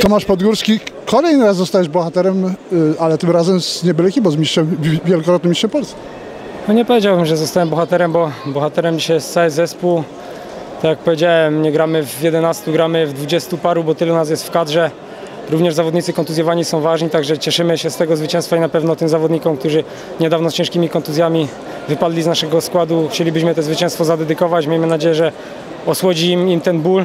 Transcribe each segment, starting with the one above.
Tomasz Podgórski, kolejny raz zostałeś bohaterem, y, ale tym razem z nie byle kim, bo z mistrzem, wielokrotnym mistrzem Polski. No nie powiedziałbym, że zostałem bohaterem, bo bohaterem dzisiaj jest cały zespół. Tak jak powiedziałem, nie gramy w 11, gramy w 20 paru, bo tylu nas jest w kadrze. Również zawodnicy kontuzjowani są ważni, także cieszymy się z tego zwycięstwa i na pewno tym zawodnikom, którzy niedawno z ciężkimi kontuzjami wypadli z naszego składu, chcielibyśmy to zwycięstwo zadedykować. Miejmy nadzieję, że osłodzi im, im ten ból.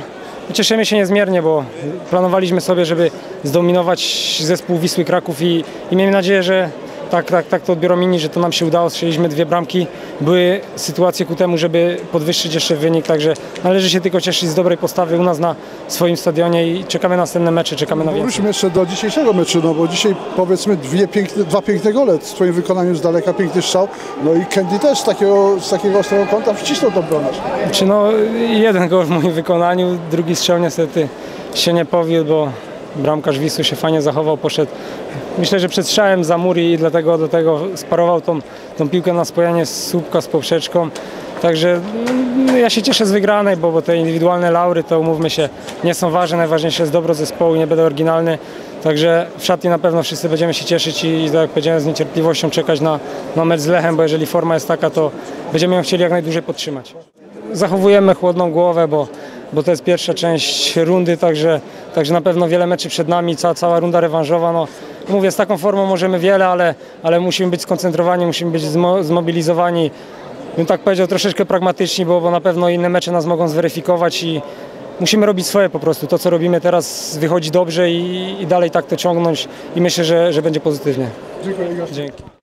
Cieszymy się niezmiernie, bo planowaliśmy sobie, żeby zdominować zespół Wisły Kraków i, i miejmy nadzieję, że tak, tak, tak to odbiorą inni, że to nam się udało. Strzeliśmy dwie bramki. Były sytuacje ku temu, żeby podwyższyć jeszcze wynik, także należy się tylko cieszyć z dobrej postawy u nas na swoim stadionie i czekamy na następne mecze, czekamy na więcej. Wróćmy jeszcze do dzisiejszego meczu, no bo dzisiaj powiedzmy dwie piękne, dwa piękne gole w swoim wykonaniu z daleka, piękny strzał. No i Candy też z takiego, z takiego ostrego kąta wcisnął tą bramę. Czy no, jeden gol w moim wykonaniu, drugi strzał niestety się nie powiódł, bo bramkarz Wisły się fajnie zachował, poszedł myślę, że przed strzałem za mur i dlatego, dlatego sparował tą, tą piłkę na spojenie z słupka z poprzeczką. Także no, ja się cieszę z wygranej, bo, bo te indywidualne laury to umówmy się nie są ważne, najważniejsze jest dobro zespołu, nie będę oryginalny. Także w szatni na pewno wszyscy będziemy się cieszyć i, i tak jak powiedziałem z niecierpliwością czekać na, na mecz z Lechem, bo jeżeli forma jest taka, to będziemy ją chcieli jak najdłużej podtrzymać. Zachowujemy chłodną głowę, bo, bo to jest pierwsza część rundy, także, także na pewno wiele meczy przed nami, cała, cała runda rewanżowa. No, mówię, z taką formą możemy wiele, ale, ale musimy być skoncentrowani, musimy być zmo, zmobilizowani. Bym tak powiedział troszeczkę pragmatyczni, bo, bo na pewno inne mecze nas mogą zweryfikować i musimy robić swoje po prostu. To, co robimy teraz wychodzi dobrze i, i dalej tak to ciągnąć i myślę, że, że będzie pozytywnie. Dziękuję. Dzięki.